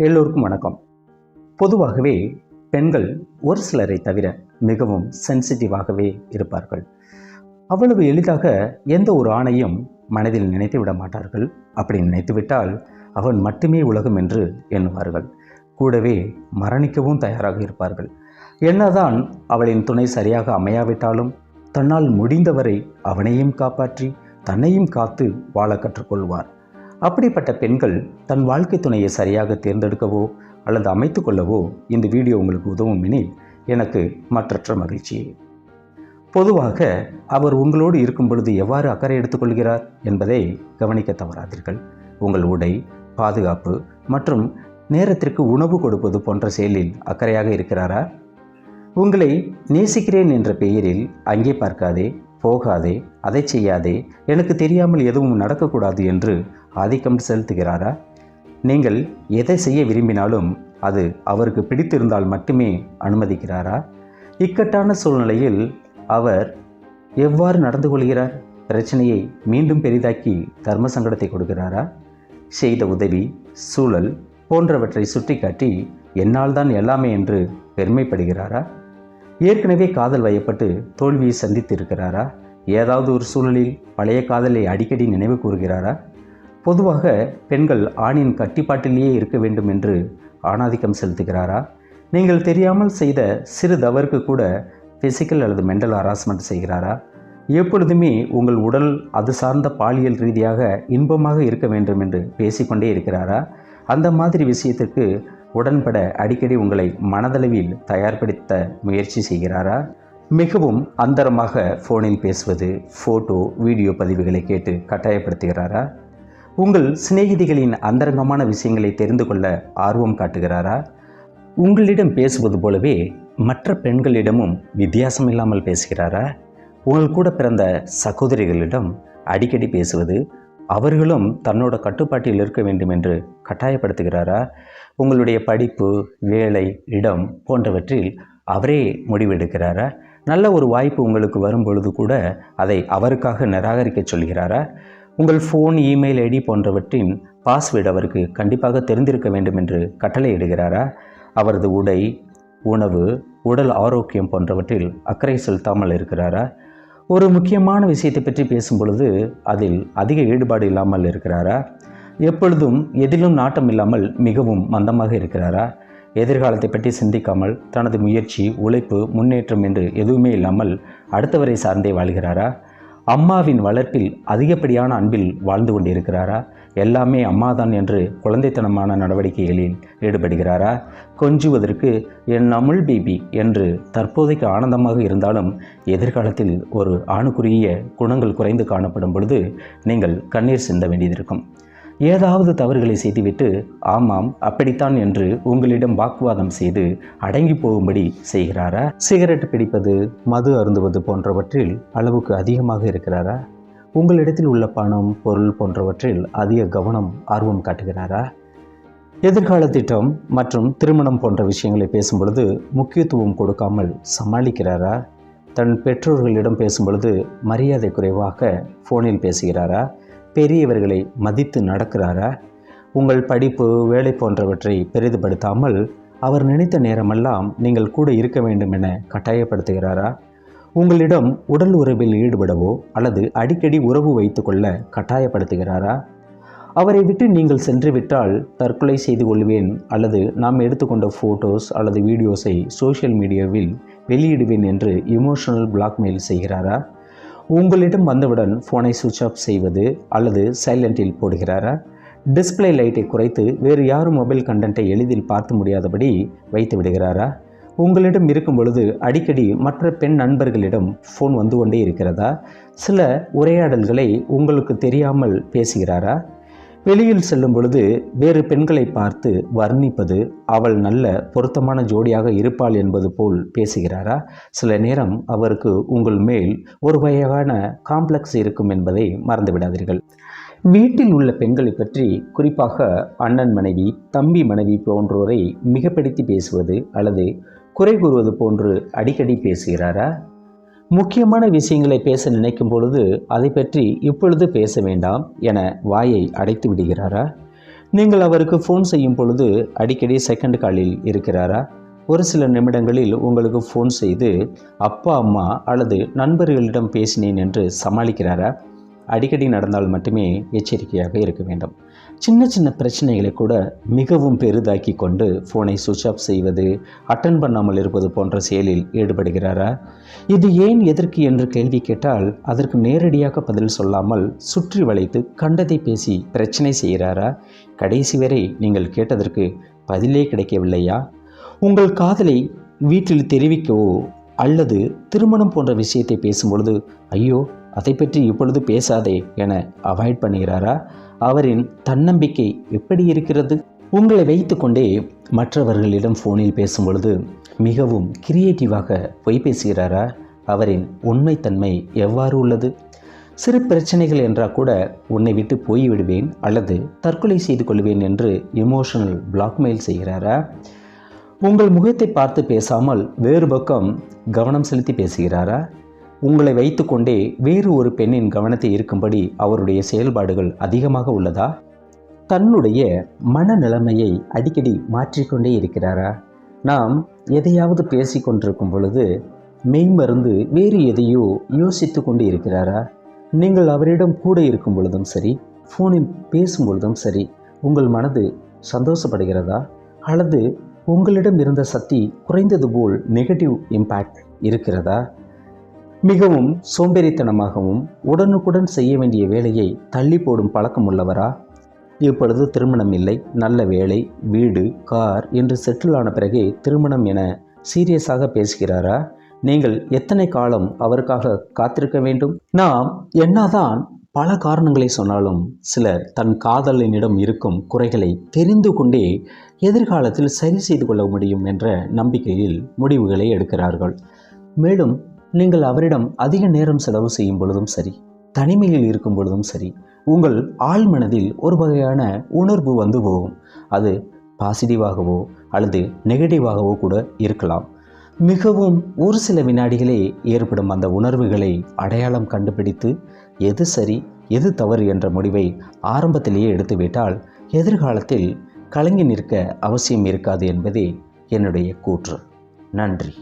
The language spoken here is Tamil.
எல்லோருக்கும் வணக்கம். பொதுவாகவே பெண்கள் ஒரு சிலரை தவிர மிகவும் சென்சிட்டிவாகவே இருப்பார்கள். அவ்வளவு எளிதாக எந்த ஒரு ஆணையும் மனதில் நினைத்து விட மாட்டார்கள். அப்படி நினைத்துவிட்டால் அவன் மட்டுமே உலகம் என்று எண்ணுவார்கள். கூடவே மரணிக்கவும் தயாராக இருப்பார்கள். என்னதான் அவளின் துணை சரியாக அமையாவிட்டாலும் தன்னால் முடிந்தவரை அவனையும் காப்பாற்றி தன்னையும் காத்து வாழ கற்றுக்கொள்வார். அப்படிப்பட்ட பெண்கள் தன் வாழ்க்கை துணையை சரியாக தேர்ந்தெடுக்கவோ அல்லது அமைத்து கொள்ளவோ இந்த வீடியோ உங்களுக்கு உதவும் எனில் எனக்கு மற்றற்ற மகிழ்ச்சி. பொதுவாக அவர் உங்களோடு இருக்கும் பொழுது எவ்வாறு அக்கறை எடுத்துக்கொள்கிறார் என்பதை கவனிக்க தவறாதீர்கள். உங்கள் உடை பாதுகாப்பு மற்றும் நேரத்திற்கு உணவு கொடுப்பது போன்ற செயலில் அக்கறையாக இருக்கிறாரா? உங்களை நேசிக்கிறேன் என்ற பெயரில் அங்கே பார்க்காதே போகாதே அதை செய்யாதே எனக்கு தெரியாமல் எதுவும் நடக்கக்கூடாது என்று ஆதிக்கம் செலுத்துகிறாரா? நீங்கள் எதை செய்ய விரும்பினாலும் அது அவருக்கு பிடித்திருந்தால் மட்டுமே அனுமதிக்கிறாரா? இக்கட்டான சூழ்நிலையில் அவர் எவ்வாறு நடந்து கொள்கிறார்? பிரச்சனையை மீண்டும் பெரிதாக்கி தர்ம சங்கடத்தை கொடுக்கிறாரா? செய்த உதவி சூழல் போன்றவற்றை சுட்டிக்காட்டி என்னால் தான் எல்லாமே என்று பெருமைப்படுகிறாரா? ஏற்கனவே காதல் வயப்பட்டு தோல்வியை சந்தித்து இருக்கிறாரா ஏதாவது ஒரு சூழலில் பழைய காதலை அடிக்கடி நினைவு கூறுகிறாரா? பொதுவாக பெண்கள் ஆணின் கட்டிப்பாட்டிலேயே இருக்க வேண்டும் என்று ஆணாதிக்கம் செலுத்துகிறாரா? நீங்கள் தெரியாமல் செய்த சிறு தவறுக்கு கூட ஃபிசிக்கல் அல்லது மென்டல் ஹராஸ்மெண்ட் செய்கிறாரா? எப்பொழுதுமே உங்கள் உடல் அது சார்ந்த பாலியல் ரீதியாக இன்பமாக இருக்க வேண்டும் என்று பேசிக்கொண்டே இருக்கிறாரா? அந்த மாதிரி விஷயத்திற்கு உடன்பட அடிக்கடி உங்களை மனதளவில் தயார்படுத்த முயற்சி செய்கிறாரா? மிகவும் அந்தரமாக ஃபோனில் பேசுவது ஃபோட்டோ வீடியோ பதிவுகளை கேட்டு கட்டாயப்படுத்துகிறாரா? உங்கள் சிநேகிதிகளின் அந்தரங்கமான விஷயங்களை தெரிந்து கொள்ள ஆர்வம் காட்டுகிறாரா? உங்களிடம் பேசுவது போலவே மற்ற பெண்களிடமும் வித்தியாசம் இல்லாமல் பேசுகிறாரா? உங்கள் கூட பிறந்த சகோதரிகளிடம் அடிக்கடி பேசுவது அவர்களும் தன்னோட கட்டுப்பாட்டில் இருக்க வேண்டும் என்று கட்டாயப்படுத்துகிறாரா? உங்களுடைய படிப்பு வேலை இடம் போன்றவற்றில் அவரே முடிவெடுக்கிறாரா? நல்ல ஒரு வாய்ப்பு உங்களுக்கு வரும் பொழுது கூட அதை அவருக்காக நிராகரிக்க சொல்கிறாரா? உங்கள் ஃபோன் இமெயில் ஐடி போன்றவற்றின் பாஸ்வேர்டு அவருக்கு கண்டிப்பாக தெரிந்திருக்க வேண்டும் என்று கட்டளையிடுகிறாரா? அவரது உடை உணவு உடல் ஆரோக்கியம் போன்றவற்றில் அக்கறை செலுத்தாமல் இருக்கிறாரா? ஒரு முக்கியமான விஷயத்தை பற்றி பேசும் பொழுது அதில் அதிக ஈடுபாடு இல்லாமல் இருக்கிறாரா? எப்பொழுதும் எதிலும் நாட்டம் இல்லாமல் மிகவும் மந்தமாக இருக்கிறாரா? எதிர்காலத்தை பற்றி சிந்திக்காமல் தனது முயற்சி உழைப்பு முன்னேற்றம் என்று எதுவுமே இல்லாமல் அடுத்தவரை சார்ந்தே வாழ்கிறாரா? அம்மாவின் வளர்ப்பில் அதிகப்படியான அன்பில் வாழ்ந்து கொண்டிருக்கிறாரா? எல்லாமே அம்மாதான் என்று குழந்தைத்தனமான நடவடிக்கைகளில் ஈடுபடுகிறாரா? கொஞ்சுவதற்கு என் அமுல் பேபி என்று தற்போதைக்கு ஆனந்தமாக இருந்தாலும் எதிர்காலத்தில் ஒரு ஆணுக்குரிய குணங்கள் குறைந்து காணப்படும் பொழுது நீங்கள் கண்ணீர் சிந்த வேண்டியதிருக்கும். ஏதாவது தவறுகளை செய்துவிட்டு ஆமாம் அப்படித்தான் என்று உங்களிடம் வாக்குவாதம் செய்து அடங்கி போகும்படி செய்கிறாரா? சிகரெட் பிடிப்பது மது அருந்துவது போன்றவற்றில் அளவுக்கு அதிகமாக இருக்கிறாரா? உங்களிடத்தில் உள்ள பணம் பொருள் போன்றவற்றில் அதிக கவனம் ஆர்வம் காட்டுகிறாரா? எதிர்கால திட்டம் மற்றும் திருமணம் போன்ற விஷயங்களை பேசும்பொழுது முக்கியத்துவம் கொடுக்காமல் சமாளிக்கிறாரா? தன் பெற்றோர்களிடம் பேசும்பொழுது மரியாதை குறைவாக ஃபோனில் பேசுகிறாரா? பெரியவர்களை மதித்து நடக்கிறாரா? உங்கள் படிப்பு வேலை போன்றவற்றை பெரிதுபடுத்தாமல் அவர் நினைத்த நேரமெல்லாம் நீங்கள் கூட இருக்க வேண்டும் என கட்டாயப்படுத்துகிறாரா? உங்களிடம் உடல் உறவில் ஈடுபடவோ அல்லது அடிக்கடி உறவு வைத்துக்கொள்ள கட்டாயப்படுத்துகிறாரா? அவரை விட்டு நீங்கள் சென்று விட்டால் தற்கொலை செய்து கொள்வேன் அல்லது நாம் எடுத்துக்கொண்ட ஃபோட்டோஸ் அல்லது வீடியோஸை சோஷியல் மீடியாவில் வெளியிடுவேன் என்று இமோஷனல் பிளாக்மெயில் செய்கிறாரா? உங்களிடம் வந்தவுடன் ஃபோனை சுவிட்ச் ஆஃப் செய்வது அல்லது சைலண்டில் போடுகிறாரா? டிஸ்பிளே லைட்டை குறைத்து வேறு யாரும் மொபைல் கண்டென்ட்டை எளிதில் பார்த்து முடியாதபடி வைத்து விடுகிறாரா? உங்களிடம் இருக்கும் பொழுது அடிக்கடி மற்ற பெண் நண்பர்களிடம் ஃபோன் வந்து கொண்டே இருக்கிறதா? சில உரையாடல்களை உங்களுக்கு தெரியாமல் பேசுகிறாரா? வெளியில் செல்லும் பொழுது வேறு பெண்களை பார்த்து வர்ணிப்பது அவள் நல்ல பொருத்தமான ஜோடியாக இருப்பாள் என்பது போல் பேசுகிறாரா? சில நேரம் அவருக்கு உங்கள் மேல் ஒரு வகையான காம்ப்ளெக்ஸ் இருக்கும் என்பதை மறந்துவிடாதீர்கள். வீட்டில் உள்ள பெண்களை பற்றி குறிப்பாக அண்ணன் மனைவி தம்பி மனைவி போன்றோரை மிகப்படுத்தி பேசுவது அல்லது குறை கூறுவது போன்று அடிக்கடி பேசுகிறாரா? முக்கியமான விஷயங்களை பேச நினைக்கும் பொழுது அதை பற்றி இப்பொழுது பேச வேண்டாம் என வாயை அடைத்து விடுகிறாரா? நீங்கள் அவருக்கு ஃபோன் செய்யும் பொழுது அடிக்கடி செகண்ட் காலில் இருக்கிறாரா? ஒரு சில நிமிடங்களில் உங்களுக்கு ஃபோன் செய்து அப்பா அம்மா அல்லது நண்பர்களிடம் பேசினேன் என்று சமாளிக்கிறாரா? அடிக்கடி நடந்தால் மட்டுமே எச்சரிக்கையாக இருக்க வேண்டும். சின்ன சின்ன பிரச்சனைகளை கூட மிகவும் பெரிதாக்கி கொண்டு ஃபோனை சுவிட்ச் ஆஃப் செய்வது அட்டன் பண்ணாமல் இருப்பது போன்ற செயலில் ஈடுபடுகிறாரா? இது ஏன் எதற்கு என்று கேள்வி கேட்டால் அதற்கு நேரடியாக பதில் சொல்லாமல் சுற்றி வளைத்து கண்டதை பேசி பிரச்சனை செய்கிறாரா? கடைசி வரை நீங்கள் கேட்டதற்கு பதிலே கிடைக்கவில்லையா? உங்கள் காதலை வீட்டில் தெரிவிக்கவோ அல்லது திருமணம் போன்ற விஷயத்தை பேசும்பொழுது ஐயோ அதை பற்றி இப்பொழுது பேசாதே என அவாய்ட் பண்ணுகிறாரா? அவரின் தன்னம்பிக்கை எப்படி இருக்கிறது? உங்களை வைத்துக்கொண்டே மற்றவர்களிடம் ஃபோனில் பேசும் பொழுது மிகவும் கிரியேட்டிவாக பொய் பேசுகிறாரா? அவரின் உண்மைத்தன்மை எவ்வாறு உள்ளது? சிறு பிரச்சனைகள் என்றால் கூட உன்னை விட்டு போய்விடுவேன் அல்லது தற்கொலை செய்து கொள்வேன் என்று எமோஷனல் பிளாக்மெயில் செய்கிறாரா? உங்கள் முகத்தை பார்த்து பேசாமல் வேறு பக்கம் கவனம் செலுத்தி பேசுகிறாரா? உங்களை வைத்துக்கொண்டே வேறு ஒரு பெண்ணின் கவனத்தை இருக்கும்படி அவருடைய செயல்பாடுகள் அதிகமாக உள்ளதா? தன்னுடைய மனநிலைமையை அடிக்கடி மாற்றிக்கொண்டே இருக்கிறாரா? நாம் எதையாவது பேசி கொண்டிருக்கும் பொழுது மெய்மருந்து வேறு எதையோ யோசித்து கொண்டு இருக்கிறாரா? நீங்கள் அவரிடம் கூட இருக்கும் பொழுதும் சரி ஃபோனில் பேசும் பொழுதும் சரி உங்கள் மனது சந்தோஷப்படுகிறதா? அல்லது உங்களிடம் இருந்த சக்தி குறைந்தது போல் நெகட்டிவ் இம்பேக்ட் இருக்கிறதா? மிகவும் சோம்பேறித்தனமாகவும் உடனுக்குடன் செய்ய வேண்டிய வேலையை தள்ளி போடும் பழக்கம் உள்ளவரா இப்பொழுது திருமணம் இல்லை நல்ல வேலை வீடு கார் என்று செட்டில் ஆன பிறகே திருமணம் என சீரியஸாக பேசுகிறாரா? நீங்கள் எத்தனை காலம் அவருக்காக காத்திருக்க வேண்டும்? நாம் என்னதான் பல காரணங்களை சொன்னாலும் சிலர் தன் காதலனிடம் இருக்கும் குறைகளை தெரிந்து கொண்டே எதிர்காலத்தில் சரி செய்து கொள்ள முடியும் என்ற நம்பிக்கையில் முடிவுகளை எடுக்கிறார்கள். மேலும் நீங்கள் அவரிடம் அதிக நேரம் செலவு செய்யும் பொழுதும் சரி தனிமையில் இருக்கும் பொழுதும் சரி உங்கள் ஆழ்மனதில் ஒரு வகையான உணர்வு வந்து போகும். அது பாசிட்டிவாகவோ அல்லது நெகட்டிவாகவோ கூட இருக்கலாம். மிகவும் ஒரு சில வினாடிகளே ஏற்படும் அந்த உணர்வுகளை அடையாளம் கண்டுபிடித்து எது சரி எது தவறு என்ற முடிவை ஆரம்பத்திலேயே எடுத்துவிட்டால் எதிர்காலத்தில் கலங்கி நிற்க அவசியம் இருக்காது என்பதே என்னுடைய கூற்று. நன்றி.